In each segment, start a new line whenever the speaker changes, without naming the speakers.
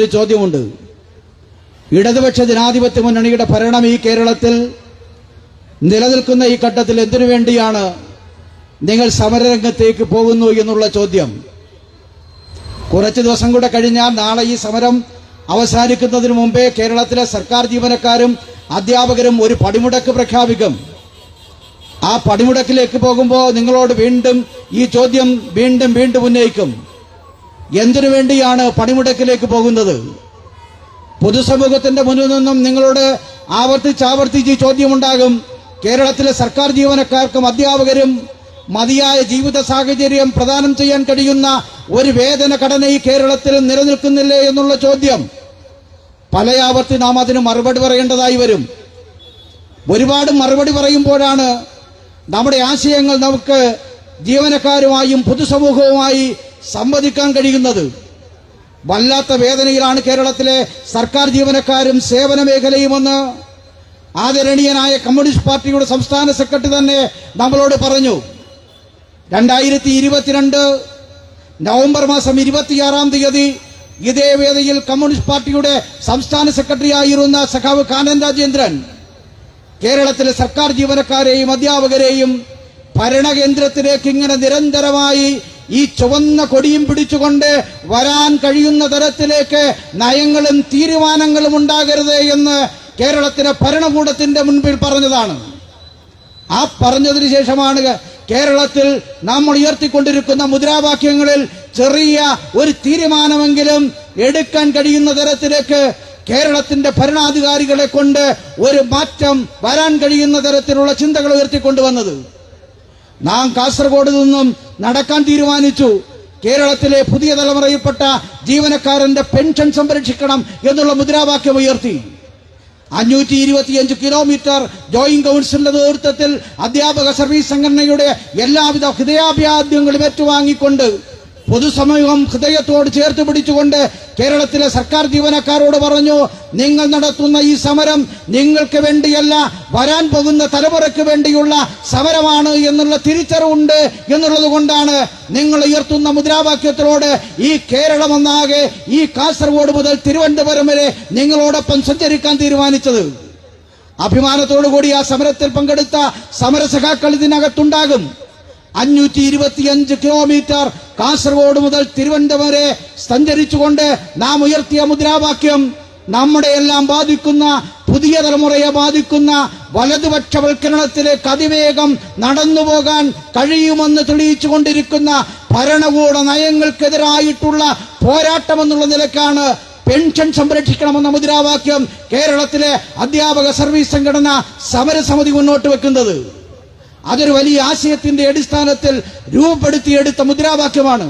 ഒരു ചോദ്യമുണ്ട്. ഇടതുപക്ഷ ജനാധിപത്യ മുന്നണിയുടെ ഭരണം ഈ കേരളത്തിൽ നിലനിൽക്കുന്ന ഈ ഘട്ടത്തിൽ എന്തിനു വേണ്ടിയാണ് നിങ്ങൾ സമരരംഗത്തേക്ക് പോകുന്നു എന്നുള്ള ചോദ്യം. കുറച്ച് ദിവസം കൂടെ കഴിഞ്ഞാൽ നാളെ ഈ സമരം അവസാനിക്കുന്നതിന് മുമ്പേ കേരളത്തിലെ സർക്കാർ ജീവനക്കാരും അധ്യാപകരും ഒരു പടിമുടക്ക് പ്രഖ്യാപിക്കും. ആ പടിമുടക്കിലേക്ക് പോകുമ്പോൾ നിങ്ങളോട് വീണ്ടും ഈ ചോദ്യം വീണ്ടും വീണ്ടും ഉന്നയിക്കും. എന്തിനു വേണ്ടിയാണ് പണിമുടക്കിലേക്ക് പോകുന്നത്? പൊതുസമൂഹത്തിന്റെ മുന്നിൽ നിന്നും നിങ്ങളോട് ആവർത്തിച്ചാവർത്തിച്ച് ചോദ്യമുണ്ടാകും. കേരളത്തിലെ സർക്കാർ ജീവനക്കാർക്കും അധ്യാപകരും മതിയായ ജീവിത സാഹചര്യം പ്രദാനം ചെയ്യാൻ കഴിയുന്ന ഒരു വേതന ഘടന ഈ കേരളത്തിൽ നിലനിൽക്കുന്നില്ലേ എന്നുള്ള ചോദ്യം. പല ആവർത്തി നാം അതിന് മറുപടി പറയേണ്ടതായി വരും. ഒരുപാട് മറുപടി പറയുമ്പോഴാണ് നമ്മുടെ ആശയങ്ങൾ നമുക്ക് ജീവനക്കാരുമായും പൊതുസമൂഹവുമായി സംവദിക്കാൻ കഴിയുന്നത്. വല്ലാത്ത വേദനയിലാണ് കേരളത്തിലെ സർക്കാർ ജീവനക്കാരും സേവന മേഖലയുമെന്ന് ആദരണീയനായ കമ്മ്യൂണിസ്റ്റ് പാർട്ടിയുടെ സംസ്ഥാന സെക്രട്ടറി തന്നെ നമ്മളോട് പറഞ്ഞു. രണ്ടായിരത്തി ഇരുപത്തിരണ്ട് നവംബർ മാസം ഇരുപത്തിയാറാം തീയതി ഇതേ വേദിയിൽ കമ്മ്യൂണിസ്റ്റ് പാർട്ടിയുടെ സംസ്ഥാന സെക്രട്ടറി ആയിരുന്ന സഖാവ് കാനൻ രാജേന്ദ്രൻ കേരളത്തിലെ സർക്കാർ ജീവനക്കാരെയും അധ്യാപകരെയും ഭരണകേന്ദ്രത്തിലേക്ക് ഇങ്ങനെ നിരന്തരമായി ഈ ചുവന്ന കൊടിയും പിടിച്ചുകൊണ്ട് വരാൻ കഴിയുന്ന തരത്തിലേക്ക് നയങ്ങളും തീരുമാനങ്ങളും ഉണ്ടാകരുത് എന്ന് കേരളത്തിലെ ഭരണകൂടത്തിന്റെ മുൻപിൽ പറഞ്ഞതാണ്. ആ പറഞ്ഞതിന് ശേഷമാണ് കേരളത്തിൽ നമ്മൾ ഉയർത്തിക്കൊണ്ടിരിക്കുന്ന മുദ്രാവാക്യങ്ങളിൽ ചെറിയ ഒരു തീരുമാനമെങ്കിലും എടുക്കാൻ കഴിയുന്ന തരത്തിലേക്ക് കേരളത്തിന്റെ ഭരണാധികാരികളെ കൊണ്ട് ഒരു മാറ്റം വരാൻ കഴിയുന്ന തരത്തിലുള്ള ചിന്തകൾ ഉയർത്തിക്കൊണ്ടുവന്നത്. നാം കാസർഗോഡ് നിന്നും നടക്കാൻ തീരുമാനിച്ചു. കേരളത്തിലെ പുതിയ തലമുറയിൽപ്പെട്ട ജീവനക്കാരന്റെ പെൻഷൻ സംരക്ഷിക്കണം എന്നുള്ള മുദ്രാവാക്യം ഉയർത്തി. അഞ്ഞൂറ്റി ഇരുപത്തിയഞ്ച് കിലോമീറ്റർ ജോയിന്റ് കൗൺസിലിന്റെ നേതൃത്വത്തിൽ അധ്യാപക സർവീസ് സംഘടനയുടെ എല്ലാവിധ ഹൃദയാഭ്യാദ്യങ്ങളും ഏറ്റുവാങ്ങിക്കൊണ്ട് പൊതുസമൂഹം ഹൃദയത്തോട് ചേർത്ത് പിടിച്ചുകൊണ്ട് കേരളത്തിലെ സർക്കാർ ജീവനക്കാരോട് പറഞ്ഞു നിങ്ങൾ നടത്തുന്ന ഈ സമരം നിങ്ങൾക്ക് വേണ്ടിയല്ല വരാൻ പോകുന്ന തലമുറയ്ക്ക് വേണ്ടിയുള്ള സമരമാണ് എന്നുള്ള തിരിച്ചറിവുണ്ട് എന്നുള്ളത് കൊണ്ടാണ് നിങ്ങൾ ഉയർത്തുന്ന മുദ്രാവാക്യത്തിലോട് ഈ കേരളം ഒന്നാകെ ഈ കാസർഗോഡ് മുതൽ തിരുവനന്തപുരം വരെ നിങ്ങളോടൊപ്പം സഞ്ചരിക്കാൻ തീരുമാനിച്ചത്. അഭിമാനത്തോടു കൂടി ആ സമരത്തിൽ പങ്കെടുത്ത സമരസഖാക്കൾ ഇതിനകത്തുണ്ടാകും. അഞ്ഞൂറ്റി ഇരുപത്തിയഞ്ച് കിലോമീറ്റർ കാസർഗോഡ് മുതൽ തിരുവനന്തപുരം വരെ സഞ്ചരിച്ചുകൊണ്ട് നാം ഉയർത്തിയ മുദ്രാവാക്യം നമ്മുടെ എല്ലാം ബാധിക്കുന്ന പുതിയ തലമുറയെ ബാധിക്കുന്ന വലതുപക്ഷവൽക്കരണത്തിലേക്ക് അതിവേഗം നടന്നുപോകാൻ കഴിയുമെന്ന് തെളിയിച്ചു കൊണ്ടിരിക്കുന്ന ഭരണകൂട നയങ്ങൾക്കെതിരായിട്ടുള്ള പോരാട്ടമെന്നുള്ള നിലക്കാണ് പെൻഷൻ സംരക്ഷിക്കണമെന്ന മുദ്രാവാക്യം കേരളത്തിലെ അധ്യാപക സർവീസ് സംഘടന സമരസമിതി മുന്നോട്ട് വെക്കുന്നത്. അതൊരു വലിയ ആശയത്തിന്റെ അടിസ്ഥാനത്തിൽ രൂപപ്പെടുത്തിയെടുത്ത മുദ്രാവാക്യമാണ്.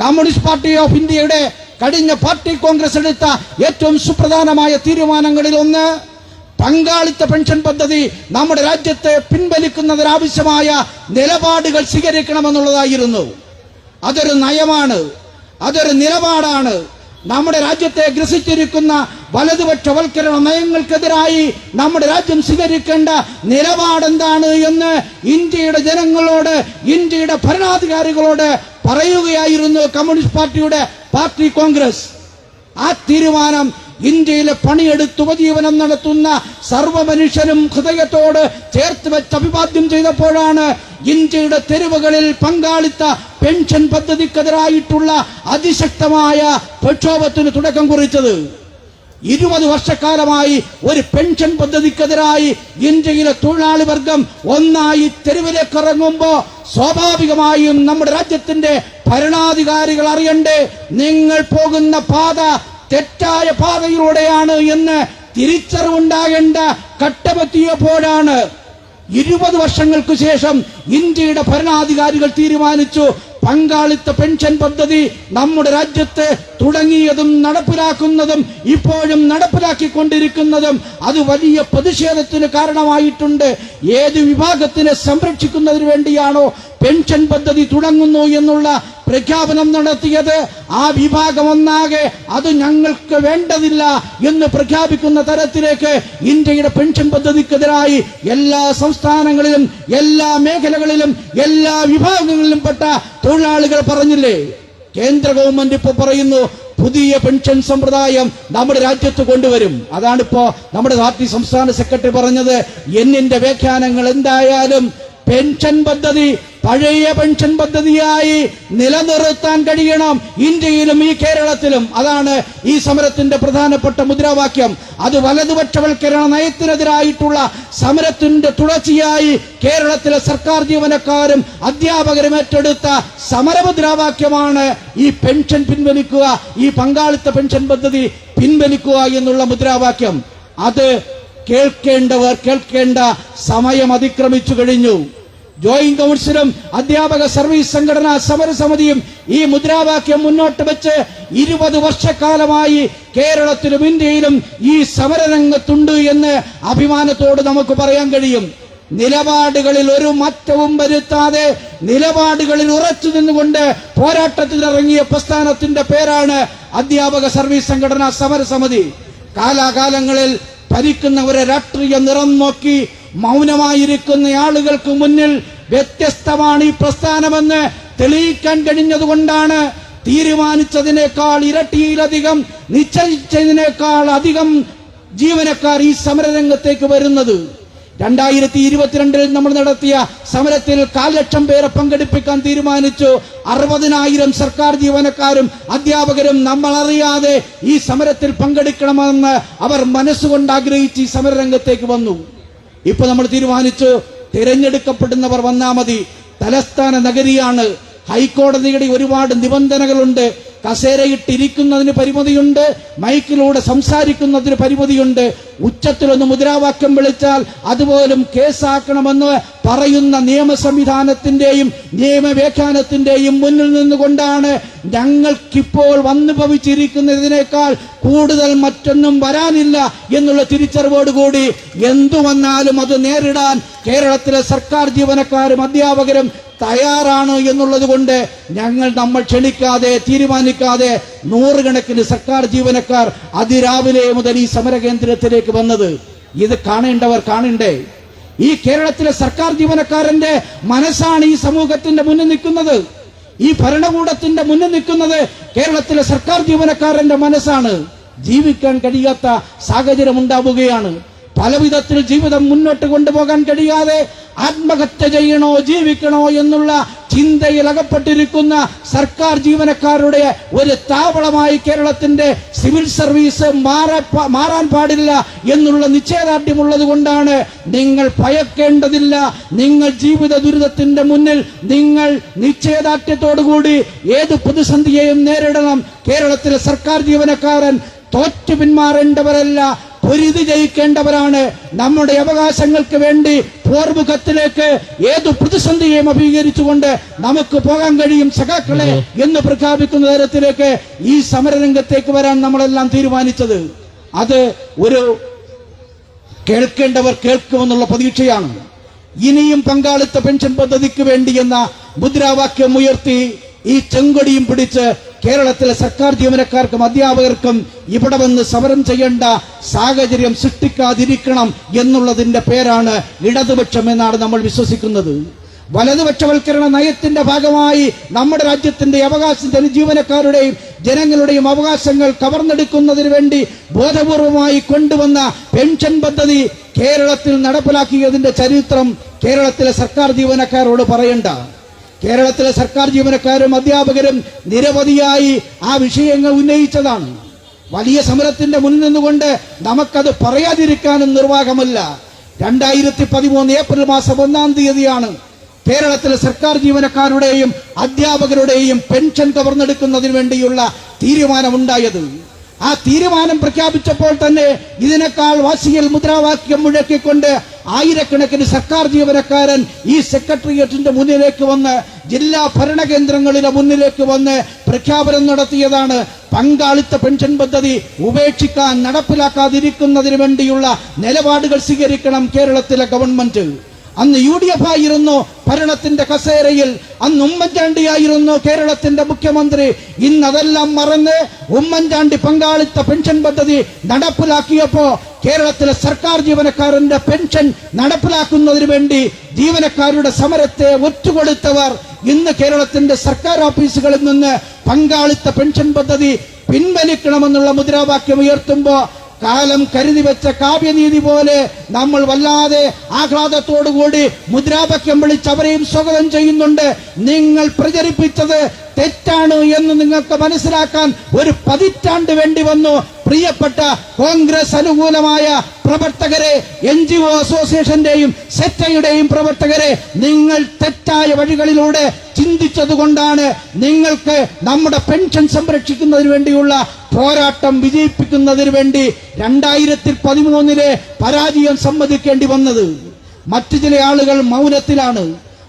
കമ്മ്യൂണിസ്റ്റ് പാർട്ടി ഓഫ് ഇന്ത്യയുടെ കഴിഞ്ഞ പാർട്ടി കോൺഗ്രസ് എടുത്ത ഏറ്റവും സുപ്രധാനമായ തീരുമാനങ്ങളിൽ ഒന്ന് പങ്കാളിത്ത പെൻഷൻ പദ്ധതി നമ്മുടെ രാജ്യത്തെ പിൻവലിക്കുന്നതിനാവശ്യമായ നിലപാടുകൾ സ്വീകരിക്കണമെന്നുള്ളതായിരുന്നു. അതൊരു നയമാണ് അതൊരു നിലപാടാണ്. നമ്മുടെ രാജ്യത്തെ ഗ്രസിച്ചിരിക്കുന്ന വലതുപക്ഷവൽക്കരണ നയങ്ങൾക്കെതിരായി നമ്മുടെ രാജ്യം സ്വീകരിക്കേണ്ട നിലപാടെന്താണ് എന്ന് ഇന്ത്യയുടെ ജനങ്ങളോട് ഇന്ത്യയുടെ ഭരണാധികാരികളോട് പറയുകയായിരുന്നു കമ്മ്യൂണിസ്റ്റ് പാർട്ടിയുടെ പാർട്ടി കോൺഗ്രസ്. ആ തീരുമാനം ഇന്ത്യയിലെ പണിയെടുത്ത് ഉപജീവനം നടത്തുന്ന സർവ മനുഷ്യരും ഹൃദയത്തോട് ചേർത്ത് വെച്ച് അഭിവാദ്യം ചെയ്തപ്പോഴാണ് ഇന്ത്യയുടെ തെരുവുകളിൽ പങ്കാളിത്ത പെൻഷൻ പദ്ധതിക്കെതിരായിട്ടുള്ള അതിശക്തമായ പ്രക്ഷോഭത്തിന് തുടക്കം കുറിച്ചത്. ഇരുപത് വർഷക്കാലമായി ഒരു പെൻഷൻ പദ്ധതിക്കെതിരായി ഇന്ത്യയിലെ തൊഴിലാളി വർഗം ഒന്നായി തെരുവിലേക്ക് ഇറങ്ങുമ്പോ സ്വാഭാവികമായും നമ്മുടെ രാജ്യത്തിന്റെ ഭരണാധികാരികൾ അറിയണ്ടേ നിങ്ങൾ പോകുന്ന പാത തെറ്റായ പാതയിലൂടെയാണ് എന്ന് തിരിച്ചറിവുണ്ടാകേണ്ട കട്ടമെത്തിയപ്പോഴാണ് ഇരുപത് വർഷങ്ങൾക്ക് ശേഷം ഇന്ത്യയുടെ ഭരണാധികാരികൾ തീരുമാനിച്ചു പങ്കാളിത്ത പെൻഷൻ പദ്ധതി നമ്മുടെ രാജ്യത്ത് തുടങ്ങിയതും നടപ്പിലാക്കുന്നതും ഇപ്പോഴും നടപ്പിലാക്കിക്കൊണ്ടിരിക്കുന്നതും അത് വലിയ പ്രതിഷേധത്തിന് കാരണമായിട്ടുണ്ട്. ഏത് വിഭാഗത്തിനെ സംരക്ഷിക്കുന്നതിന് വേണ്ടിയാണോ പെൻഷൻ പദ്ധതി തുടങ്ങുന്നു എന്നുള്ള പ്രഖ്യാപനം നടത്തിയത് ആ വിഭാഗം ഒന്നാകെ അത് ഞങ്ങൾക്ക് വേണ്ടതില്ല എന്ന് പ്രഖ്യാപിക്കുന്ന തരത്തിലേക്ക് ഇന്ത്യയുടെ പെൻഷൻ പദ്ധതിക്കെതിരായി എല്ലാ സംസ്ഥാനങ്ങളിലും എല്ലാ മേഖലകളിലും എല്ലാ വിഭാഗങ്ങളിലും പെട്ട തൊഴിലാളികൾ പറഞ്ഞില്ലേ? കേന്ദ്ര ഗവൺമെന്റ് ഇപ്പൊ പറയുന്നു പുതിയ പെൻഷൻ സമ്പ്രദായം നമ്മുടെ രാജ്യത്ത് കൊണ്ടുവരും. അതാണിപ്പോ നമ്മുടെ പാർട്ടി സംസ്ഥാന സെക്രട്ടറി പറഞ്ഞത് എന്നിന്റെ വ്യാഖ്യാനങ്ങൾ എന്തായാലും പെൻഷൻ പദ്ധതി പഴയ പെൻഷൻ പദ്ധതിയായി നിലനിർത്താൻ കഴിയണം. ഇന്ത്യയിലും ഈ കേരളത്തിലും അതാണ് ഈ സമരത്തിന്റെ പ്രധാനപ്പെട്ട മുദ്രാവാക്യം. അത് വലതുപക്ഷവൽക്കരണ നയത്തിനെതിരായിട്ടുള്ള സമരത്തിന്റെ തുടർച്ചയായി കേരളത്തിലെ സർക്കാർ ജീവനക്കാരും അധ്യാപകരും ഏറ്റെടുത്ത സമരമുദ്രാവാക്യമാണ് ഈ പെൻഷൻ പിൻവലിക്കുക ഈ പങ്കാളിത്ത പെൻഷൻ പദ്ധതി പിൻവലിക്കുക എന്നുള്ള മുദ്രാവാക്യം. അത് കേൾക്കേണ്ടവർ കേൾക്കേണ്ട സമയം അതിക്രമിച്ചു കഴിഞ്ഞു. ജോയിന്റ് കൗൺസിലും അധ്യാപക സർവീസ് സംഘടനാ സമരസമിതിയും ഈ മുദ്രാവാക്യം മുന്നോട്ട് വെച്ച് ഇരുപത് വർഷക്കാലമായി കേരളത്തിലും ഇന്ത്യയിലും ഈ സമരരംഗത്തുണ്ട് എന്ന് അഭിമാനത്തോട് നമുക്ക് പറയാൻ കഴിയും. നിലപാടുകളിൽ ഒരു മാറ്റവും വരുത്താതെ നിലപാടുകളിൽ ഉറച്ചു നിന്നുകൊണ്ട് പോരാട്ടത്തിനിറങ്ങിയ പ്രസ്ഥാനത്തിന്റെ പേരാണ് അധ്യാപക സർവീസ് സംഘടനാ സമരസമിതി കാലാകാലങ്ങളിൽ ഭരിക്കുന്നവരെ രാഷ്ട്രീയ നിറം നോക്കി മൗനമായിരിക്കുന്ന ആളുകൾക്ക് മുന്നിൽ വ്യത്യസ്തമാണ് ഈ പ്രസ്ഥാനമെന്ന് തെളിയിക്കാൻ കഴിഞ്ഞതുകൊണ്ടാണ് തീരുമാനിച്ചതിനേക്കാൾ ഇരട്ടിയിലധികം നിശ്ചയിച്ചതിനേക്കാൾ അധികം ജീവനക്കാർ ഈ സമരരംഗത്തേക്ക് വരുന്നത്. രണ്ടായിരത്തി ഇരുപത്തിരണ്ടിൽ നമ്മൾ നടത്തിയ സമരത്തിൽ കാൽ ലക്ഷം പേരെ പങ്കെടുപ്പിക്കാൻ തീരുമാനിച്ചു. അറുപതിനായിരം സർക്കാർ ജീവനക്കാരും അധ്യാപകരും നമ്മൾ അറിയാതെ ഈ സമരത്തിൽ പങ്കെടുക്കണമെന്ന് അവർ മനസ്സുകൊണ്ട് ആഗ്രഹിച്ച് ഈ സമരരംഗത്തേക്ക് വന്നു. ഇപ്പൊ നമ്മൾ തീരുമാനിച്ചു തിരഞ്ഞെടുക്കപ്പെടുന്നവർ വന്നാൽ മതി. തലസ്ഥാന നഗരിയാണ്. ഹൈക്കോടതിയുടെ ഒരുപാട് നിബന്ധനകളുണ്ട്. കസേരയിട്ടിരിക്കുന്നതിന് പരിമിതിയുണ്ട് മൈക്കിലൂടെ സംസാരിക്കുന്നതിന് പരിമിതിയുണ്ട്. ഉച്ചത്തിലൊന്ന് മുദ്രാവാക്യം വിളിച്ചാൽ അതുപോലും കേസാക്കണമെന്ന് പറയുന്ന നിയമ സംവിധാനത്തിന്റെയും നിയമവ്യാഖ്യാനത്തിന്റെയും മുന്നിൽ നിന്നുകൊണ്ടാണ് ഞങ്ങൾക്കിപ്പോൾ വന്നു ഭവിച്ചിരിക്കുന്നതിനേക്കാൾ കൂടുതൽ മറ്റൊന്നും വരാനില്ല എന്നുള്ള തിരിച്ചറിവോടുകൂടി എന്തു വന്നാലും അത് നേരിടാൻ കേരളത്തിലെ സർക്കാർ ജീവനക്കാരും അധ്യാപകരും തയ്യാറാണ് എന്നുള്ളത് കൊണ്ട് ഞങ്ങൾ നമ്മൾ ക്ഷണിക്കാതെ തീരുമാനിക്കാതെ നൂറുകണക്കിന് സർക്കാർ ജീവനക്കാർ അതിരാവിലെ മുതൽ ഈ സമരകേന്ദ്രത്തിലേക്ക് വന്നത്. ഇത് കാണേണ്ടവർ കാണണ്ടേ? ഈ കേരളത്തിലെ സർക്കാർ ജീവനക്കാരന്റെ മനസ്സാണ് ഈ സമൂഹത്തിന്റെ മുന്നിൽ നിൽക്കുന്നത്. ഈ ഭരണകൂടത്തിന്റെ മുന്നിൽ നിൽക്കുന്നത് കേരളത്തിലെ സർക്കാർ ജീവനക്കാരന്റെ മനസ്സാണ്. ജീവിക്കാൻ കഴിയാത്ത സാഹചര്യം ഉണ്ടാവുകയാണ്. പലവിധത്തിൽ ജീവിതം മുന്നോട്ട് കൊണ്ടുപോകാൻ കഴിയാതെ ആത്മഹത്യ ചെയ്യണോ ജീവിക്കണോ എന്നുള്ള ചിന്തയിൽ അകപ്പെട്ടിരിക്കുന്ന സർക്കാർ ജീവനക്കാരുടെ ഒരു താവളമായി കേരളത്തിന്റെ സിവിൽ സർവീസ് മാറാൻ പാടില്ല എന്നുള്ള നിശ്ചയദാർഢ്യമുള്ളത് കൊണ്ടാണ് നിങ്ങൾ ഭയക്കേണ്ടതില്ല. നിങ്ങൾ ജീവിത ദുരിതത്തിന്റെ മുന്നിൽ നിങ്ങൾ നിശ്ചയദാർഢ്യത്തോടുകൂടി ഏത് പ്രതിസന്ധിയെയും നേരിടണം. കേരളത്തിലെ സർക്കാർ ജീവനക്കാരൻ തോറ്റു പിന്മാറേണ്ടവരല്ല. പൊരുതി ജയിക്കേണ്ടവരാണ്. നമ്മുടെ അവകാശങ്ങൾക്ക് വേണ്ടി പോർമുഖത്തിലേക്ക് ഏതു പ്രതിസന്ധിയെയും അഭീകരിച്ചുകൊണ്ട് നമുക്ക് പോകാൻ കഴിയും സഖാക്കളെ എന്ന് പ്രഖ്യാപിക്കുന്ന തരത്തിലേക്ക് ഈ സമരരംഗത്തേക്ക് വരാൻ നമ്മളെല്ലാം തീരുമാനിച്ചത്. അത് ഒരു കേൾക്കേണ്ടവർ കേൾക്കുമെന്നുള്ള പ്രതീക്ഷയാണ്. ഇനിയും പങ്കാളിത്ത പെൻഷൻ പദ്ധതിക്ക് വേണ്ടി എന്ന മുദ്രാവാക്യം ഉയർത്തി ഈ ചെങ്കൊടിയും പിടിച്ച് കേരളത്തിലെ സർക്കാർ ജീവനക്കാർക്കും അധ്യാപകർക്കും ഇവിടെ വന്ന് സമരം ചെയ്യേണ്ട സാഹചര്യം സൃഷ്ടിക്കാതിരിക്കണം എന്നുള്ളതിന്റെ പേരാണ് ഇടതുപക്ഷം എന്നാണ് നമ്മൾ വിശ്വസിക്കുന്നത്. വലതുപക്ഷവൽക്കരണ നയത്തിന്റെ ഭാഗമായി നമ്മുടെ രാജ്യത്തിന്റെ അവകാശം ജീവനക്കാരുടെയും ജനങ്ങളുടെയും അവകാശങ്ങൾ കവർന്നെടുക്കുന്നതിന് വേണ്ടി ബോധപൂർവമായി കൊണ്ടുവന്ന പെൻഷൻ പദ്ധതി കേരളത്തിൽ നടപ്പിലാക്കിയതിന്റെ ചരിത്രം കേരളത്തിലെ സർക്കാർ ജീവനക്കാരോട് പറയണ്ട. കേരളത്തിലെ സർക്കാർ ജീവനക്കാരും അധ്യാപകരും നിരവധിയായി ആ വിഷയങ്ങൾ ഉന്നയിച്ചതാണ്. വലിയ സമരത്തിന്റെ മുന്നിൽ നിന്നുകൊണ്ട് നമുക്കത് പറയാതിരിക്കാനും നിർവാഹമല്ല. രണ്ടായിരത്തി പതിമൂന്ന് ഏപ്രിൽ മാസം ഒന്നാം തീയതിയാണ് കേരളത്തിലെ സർക്കാർ ജീവനക്കാരുടെയും അധ്യാപകരുടെയും പെൻഷൻ കവർന്നെടുക്കുന്നതിന് വേണ്ടിയുള്ള തീരുമാനമുണ്ടായത്. ആ തീരുമാനം പ്രഖ്യാപിച്ചപ്പോൾ തന്നെ ഇതിനേക്കാൾ വാശിയിൽ മുദ്രാവാക്യം മുഴക്കിക്കൊണ്ട് ആയിരക്കണക്കിന് സർക്കാർ ജീവനക്കാരൻ ഈ സെക്രട്ടേറിയറ്റിന്റെ മുന്നിലേക്ക് വന്ന് ജില്ലാ ഭരണകേന്ദ്രങ്ങളുടെ മുന്നിലേക്ക് വന്ന് പ്രഖ്യാപനം നടത്തിയതാണ്. പങ്കാളിത്ത പെൻഷൻ പദ്ധതി ഉപേക്ഷിക്കാൻ നടപ്പിലാക്കാതിരിക്കുന്നതിന് വേണ്ടിയുള്ള നിലപാടുകൾ സ്വീകരിക്കണം കേരളത്തിലെ ഗവൺമെന്റ്. അന്ന് യു ഡി എഫ് ആയിരുന്നു ഭരണത്തിന്റെ കസേരയിൽ അന്ന് ഉമ്മൻചാണ്ടിയായിരുന്നു കേരളത്തിന്റെ മുഖ്യമന്ത്രി. ഇന്ന് അതെല്ലാം മറന്ന് ഉമ്മൻചാണ്ടി പങ്കാളിത്ത പെൻഷൻ പദ്ധതി നടപ്പിലാക്കിയപ്പോ കേരളത്തിലെ സർക്കാർ ജീവനക്കാരന്റെ പെൻഷൻ നടപ്പിലാക്കുന്നതിന് വേണ്ടി ജീവനക്കാരുടെ സമരത്തെ ഒറ്റുകൊടുത്തവർ ഇന്ന് കേരളത്തിന്റെ സർക്കാർ ഓഫീസുകളിൽ നിന്ന് പങ്കാളിത്ത പെൻഷൻ പദ്ധതി പിൻവലിക്കണമെന്നുള്ള മുദ്രാവാക്യം ഉയർത്തുമ്പോ കാലം കരുതി വെച്ച കാവ്യനീതി പോലെ നമ്മൾ വല്ലാതെ ആഹ്ലാദത്തോടുകൂടി മുദ്രാവാക്യം വിളിച്ച് അവരെയും സ്വാഗതം ചെയ്യുന്നുണ്ട്. നിങ്ങൾ പ്രചരിപ്പിച്ചത് തെറ്റാണ് എന്ന് നിങ്ങൾക്ക് മനസ്സിലാക്കാൻ ഒരു പതിറ്റാണ്ട് വേണ്ടി വന്നു. പ്രിയപ്പെട്ട കോൺഗ്രസ് അനുകൂലമായ പ്രവർത്തകരെ എൻ ജി ഒ അസോസിയേഷന്റെയും സെറ്റയുടെയും പ്രവർത്തകരെ നിങ്ങൾ തെറ്റായ വഴികളിലൂടെ ചിന്തിച്ചതുകൊണ്ടാണ് നിങ്ങൾക്ക് നമ്മുടെ പെൻഷൻ സംരക്ഷിക്കുന്നതിന് വേണ്ടിയുള്ള പോരാട്ടം വിജയിപ്പിക്കുന്നതിന് വേണ്ടി രണ്ടായിരത്തി പതിമൂന്നിലെ പരാജയം സമ്മതിക്കേണ്ടി വന്നത്. മറ്റു ചില ആളുകൾ മൗനത്തിലാണ്.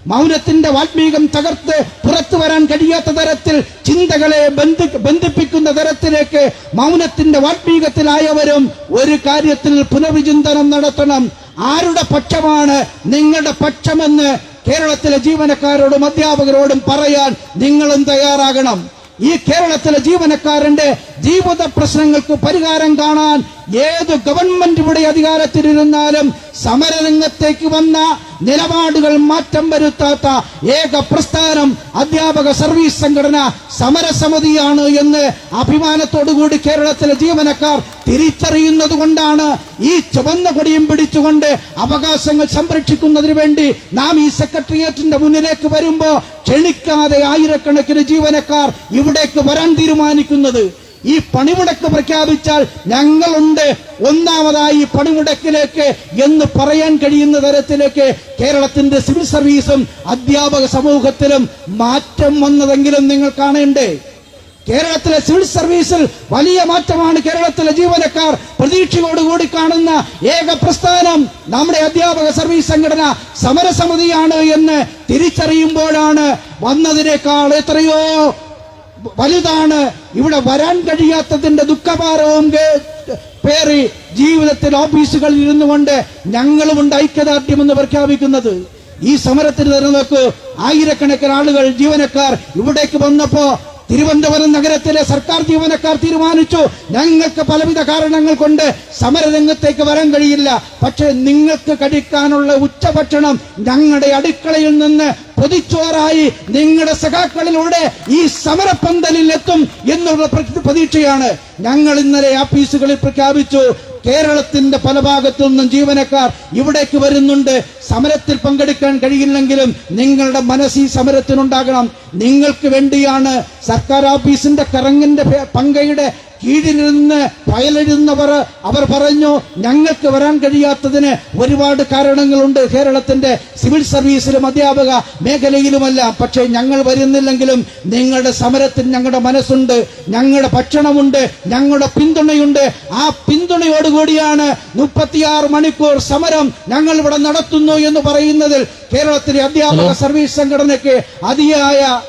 മൗനത്തിന്റെ വാത്മീകം തകർത്ത് പുറത്തു വരാൻ കഴിയാത്ത തരത്തിൽ ചിന്തകളെ ബന്ധി ബന്ധിപ്പിക്കുന്ന തരത്തിലേക്ക് മൗനത്തിന്റെ വാത്മീകത്തിലായവരും ഒരു കാര്യത്തിൽ പുനർവിചിന്തനം നടത്തണം. ആരുടെ പക്ഷമാണ് നിങ്ങളുടെ പക്ഷമെന്ന് കേരളത്തിലെ ജീവനക്കാരോടും അധ്യാപകരോടും പറയാൻ നിങ്ങളും തയ്യാറാകണം. ഈ കേരളത്തിലെ ജീവനക്കാരന്റെ ജീവിത പ്രശ്നങ്ങൾക്ക് പരിഹാരം കാണാൻ ഏത് ഗവൺമെന്റ് ഇവിടെ അധികാരത്തിലിരുന്നാലും സമരരംഗത്തേക്ക് വന്ന നിലപാടുകൾ മാറ്റം വരുത്താത്ത ഏക പ്രസ്ഥാനം അധ്യാപക സർവീസ് സംഘടന സമരസമിതിയാണ് എന്ന് അഭിമാനത്തോടുകൂടി കേരളത്തിലെ ജീവനക്കാർ തിരിച്ചറിയുന്നത് കൊണ്ടാണ് ഈ ചുവന്ന കൊടിയും പിടിച്ചുകൊണ്ട് അവകാശങ്ങൾ സംരക്ഷിക്കുന്നതിന് വേണ്ടി നാം ഈ സെക്രട്ടേറിയറ്റിന്റെ മുന്നിലേക്ക് വരുമ്പോ ക്ഷണിക്കാതെ ആയിരക്കണക്കിന് ജീവനക്കാർ ഇവിടേക്ക് വരാൻ തീരുമാനിക്കുന്നത്. ഈ പണിമുടക്ക് പ്രഖ്യാപിച്ചാൽ ഞങ്ങളുണ്ട് ഒന്നാമതായി പണിമുടക്കിലേക്ക് എന്ന് പറയാൻ കഴിയുന്ന തരത്തിലേക്ക് കേരളത്തിന്റെ സിവിൽ സർവീസും അധ്യാപക സമൂഹത്തിലും മാറ്റം വന്നതെങ്കിലും നിങ്ങൾ കാണേണ്ടേ? കേരളത്തിലെ സിവിൽ സർവീസിൽ വലിയ മാറ്റമാണ് കേരളത്തിലെ ജീവനക്കാർ പ്രതീക്ഷയോടുകൂടി കാണുന്ന ഏക പ്രസ്ഥാനം നമ്മുടെ അധ്യാപക സർവീസ് സംഘടന സമരസമിതിയാണ് എന്ന് തിരിച്ചറിയുമ്പോഴാണ് വന്നതിനേക്കാൾ എത്രയോ വലുതാണ്. ഇവിടെ വരാൻ കഴിയാത്തതിന്റെ ദുഃഖഭാരവും പേറി ജീവിതത്തിൽ ഓഫീസുകളിൽ ഇരുന്നു കൊണ്ട് ഞങ്ങളുമുണ്ട് ഐക്യദാർഢ്യം എന്ന് പ്രഖ്യാപിക്കുന്നത്. ഈ സമരത്തിന് തന്നെ നോക്കൂ ആയിരക്കണക്കിന് ആളുകൾ ജീവനക്കാർ ഇവിടേക്ക് വന്നപ്പോ തിരുവനന്തപുരം നഗരത്തിലെ സർക്കാർ ജീവനക്കാർ തീരുമാനിച്ചു. ഞങ്ങൾക്ക് പലവിധ കാരണങ്ങൾ കൊണ്ട് സമരരംഗത്തേക്ക് വരാൻ കഴിയില്ല. പക്ഷെ നിങ്ങൾക്ക് കഴിക്കാനുള്ള ഉച്ചഭക്ഷണം ഞങ്ങളുടെ അടുക്കളയിൽ നിന്ന് പൊതിച്ചോറായി നിങ്ങളുടെ സഖാക്കളിലൂടെ ഈ സമരപ്പന്തലിൽ എത്തും എന്നുള്ള പ്ര- പ്രതീക്ഷയാണ്. ഞങ്ങൾ ഇന്നലെ ആഫീസുകളിൽ പ്രഖ്യാപിച്ചു കേരളത്തിന്റെ പല ഭാഗത്തു നിന്നും ജീവനക്കാർ ഇവിടേക്ക് വരുന്നുണ്ട്. സമരത്തിൽ പങ്കെടുക്കാൻ കഴിയില്ലെങ്കിലും നിങ്ങളുടെ മനസ്സ് ഈ സമരത്തിനുണ്ടാകണം. നിങ്ങൾക്ക് വേണ്ടിയാണ് സർക്കാർ ഓഫീസിന്റെ കറങ്ങിന്റെ പങ്കയുടെ കീഴിലിരുന്ന് ഫയലെഴുതുന്നവർ അവർ പറഞ്ഞു ഞങ്ങൾക്ക് വരാൻ കഴിയാത്തതിന് ഒരുപാട് കാരണങ്ങളുണ്ട്. കേരളത്തിന്റെ സിവിൽ സർവീസിലും അധ്യാപക മേഖലയിലുമല്ല. പക്ഷേ ഞങ്ങൾ വരുന്നില്ലെങ്കിലും നിങ്ങളുടെ സമരത്തിന് ഞങ്ങളുടെ മനസ്സുണ്ട്. ഞങ്ങളുടെ ഭക്ഷണമുണ്ട്. ഞങ്ങളുടെ പിന്തുണയുണ്ട്. ആ പിന്തുണയോടുകൂടിയാണ് മുപ്പത്തിയാറ് മണിക്കൂർ സമരം ഞങ്ങൾ ഇവിടെ നടത്തുന്നു എന്ന് പറയുന്നതിൽ കേരളത്തിലെ അധ്യാപക സർവീസ് സംഘടനയ്ക്ക് അതിയായ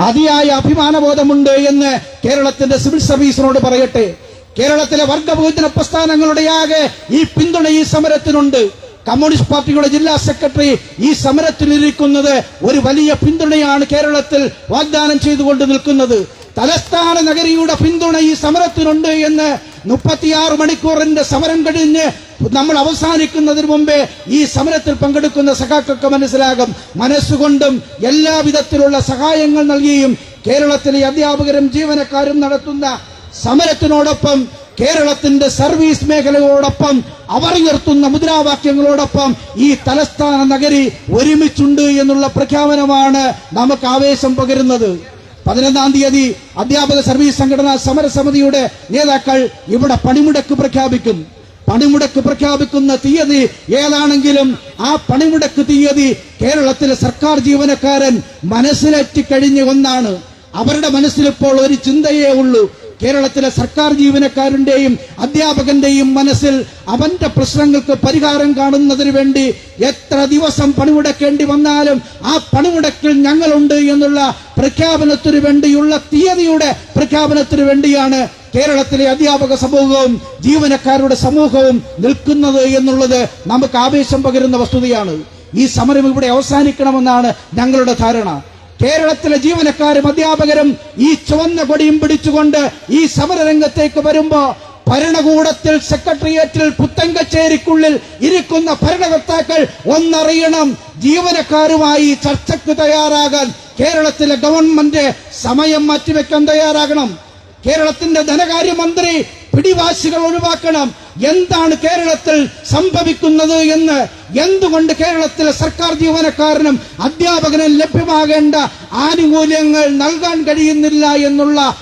അതിയായ അഭിമാനബോധമുണ്ട് എന്ന് കേരളത്തിന്റെ സിവിൽ സർവീസിനോട് പറയട്ടെ. കേരളത്തിലെ വർഗഭോജന പ്രസ്ഥാനങ്ങളുടെ ആകെ ഈ പിന്തുണ ഈ സമരത്തിനുണ്ട്. കമ്മ്യൂണിസ്റ്റ് പാർട്ടിയുടെ ജില്ലാ സെക്രട്ടറി ഈ സമരത്തിലിരിക്കുന്നത് ഒരു വലിയ പിന്തുണയാണ് കേരളത്തിൽ വാഗ്ദാനം ചെയ്തുകൊണ്ട് നിൽക്കുന്നത്. തലസ്ഥാന നഗരിയുടെ പിന്തുണ ഈ സമരത്തിനുണ്ട് എന്ന് മുപ്പത്തിയാറ് മണിക്കൂറിന്റെ സമരം കഴിഞ്ഞ് നമ്മൾ അവസാനിക്കുന്നതിന് മുമ്പേ ഈ സമരത്തിൽ പങ്കെടുക്കുന്ന സഖാക്കൾക്ക് മനസ്സിലാകും. മനസ്സുകൊണ്ടും എല്ലാവിധത്തിലുള്ള സഹായങ്ങൾ നൽകിയും കേരളത്തിലെ അധ്യാപകരും ജീവനക്കാരും നടത്തുന്ന സമരത്തിനോടൊപ്പം കേരളത്തിന്റെ സർവീസ് മേഖലയോടൊപ്പം അവർ ഉയർത്തുന്ന മുദ്രാവാക്യങ്ങളോടൊപ്പം ഈ തലസ്ഥാന നഗരി ഒരുമിച്ചുണ്ട് എന്നുള്ള പ്രഖ്യാപനമാണ് നമുക്ക് ആവേശം പകരുന്നത്. പതിനൊന്നാം തീയതി അധ്യാപക സർവീസ് സംഘടനാ സമരസമിതിയുടെ നേതാക്കൾ ഇവിടെ പണിമുടക്ക് പ്രഖ്യാപിക്കും. പണിമുടക്ക് പ്രഖ്യാപിക്കുന്ന തീയതി ഏതാണെങ്കിലും ആ പണിമുടക്ക് തീയതി കേരളത്തിലെ സർക്കാർ ജീവനക്കാരൻ മനസ്സിലെത്തി കഴിഞ്ഞ ഒന്നാണ് അവരുടെ മനസ്സിലിപ്പോൾ ഒരു ചിന്തയേ ഉള്ളൂ. കേരളത്തിലെ സർക്കാർ ജീവനക്കാരന്റെയും അധ്യാപകന്റെയും മനസ്സിൽ അവന്റെ പ്രശ്നങ്ങൾക്ക് പരിഹാരം കാണുന്നതിന് വേണ്ടി എത്ര ദിവസം പണിമുടക്കേണ്ടി വന്നാലും ആ പണിമുടക്കിൽ ഞങ്ങളുണ്ട് എന്നുള്ള പ്രഖ്യാപനത്തിനു വേണ്ടിയുള്ള തീയതിയുടെ പ്രഖ്യാപനത്തിനു വേണ്ടിയാണ് കേരളത്തിലെ അധ്യാപക സമൂഹവും ജീവനക്കാരുടെ സമൂഹവും നിൽക്കുന്നത് എന്നുള്ളത് നമുക്ക് ആവേശം പകരുന്ന വസ്തുതയാണ്. ഈ സമരം ഇവിടെ അവസാനിക്കണമെന്നാണ് ഞങ്ങളുടെ ധാരണ. കേരളത്തിലെ ജീവനക്കാരും അധ്യാപകരും ഈ ചുവന്ന കൊടിയും പിടിച്ചുകൊണ്ട് ഈ സമരരംഗത്തേക്ക് വരുമ്പോ ഭരണകൂടത്തിൽ സെക്രട്ടേറിയറ്റിൽ പുത്തങ്കച്ചേരിക്കുള്ളിൽ ഇരിക്കുന്ന ഭരണകർത്താക്കൾ ഒന്നറിയണം ജീവനക്കാരുമായി ചർച്ചയ്ക്ക് തയ്യാറാകാൻ കേരളത്തിലെ ഗവൺമെന്റ് സമയം മാറ്റിവെക്കാൻ തയ്യാറാകണം. കേരളത്തിന്റെ ധനകാര്യമന്ത്രി പിടിവാശികൾ ഒഴിവാക്കണം. എന്താണ് കേരളത്തിൽ സംഭവിക്കുന്നത് എന്ന് എന്തുകൊണ്ട് കേരളത്തിലെ സർക്കാർ ജീവനക്കാരനും അധ്യാപകനും ലഭ്യമാകേണ്ട ആനുകൂല്യങ്ങൾ നൽകാൻ കഴിയുന്നില്ല എന്നുള്ള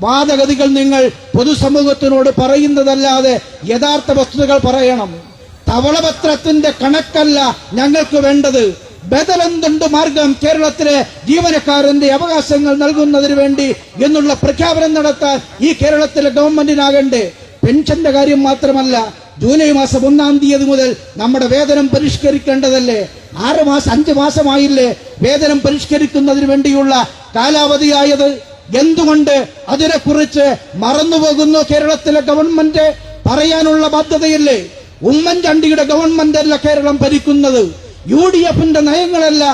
വാദഗതികൾ നിങ്ങൾ പൊതുസമൂഹത്തിനോട് പറയുന്നതല്ലാതെ യഥാർത്ഥ വസ്തുതകൾ പറയണം. തവളപത്രത്തിന്റെ കണക്കല്ല ഞങ്ങൾക്ക് വേണ്ടത്. ബദലെന്തുണ്ട് മാർഗം? കേരളത്തിലെ ജീവനക്കാരന്റെ അവകാശങ്ങൾ നൽകുന്നതിന് വേണ്ടി എന്നുള്ള പ്രഖ്യാപനം നടത്താൻ ഈ കേരളത്തിലെ ഗവൺമെന്റിനാകണ്ടേ. പെൻഷന്റെ കാര്യം മാത്രമല്ല ജൂലൈ മാസം ഒന്നാം തീയതി മുതൽ നമ്മുടെ വേതനം പരിഷ്കരിക്കേണ്ടതല്ലേ? ആറ് മാസം അഞ്ച് മാസമായില്ലേ വേതനം പരിഷ്കരിക്കുന്നതിന് വേണ്ടിയുള്ള കാലാവധിയായത്? എന്തുകൊണ്ട് അതിനെക്കുറിച്ച് മറന്നുപോകുന്നു കേരളത്തിലെ ഗവൺമെന്റ്? പറയാനുള്ള ബാധ്യതയില്ലേ? ഉമ്മൻചാണ്ടിയുടെ ഗവൺമെന്റ് അല്ല കേരളം ഭരിക്കുന്നത്. യു ഡി എഫിന്റെ നയങ്ങളല്ല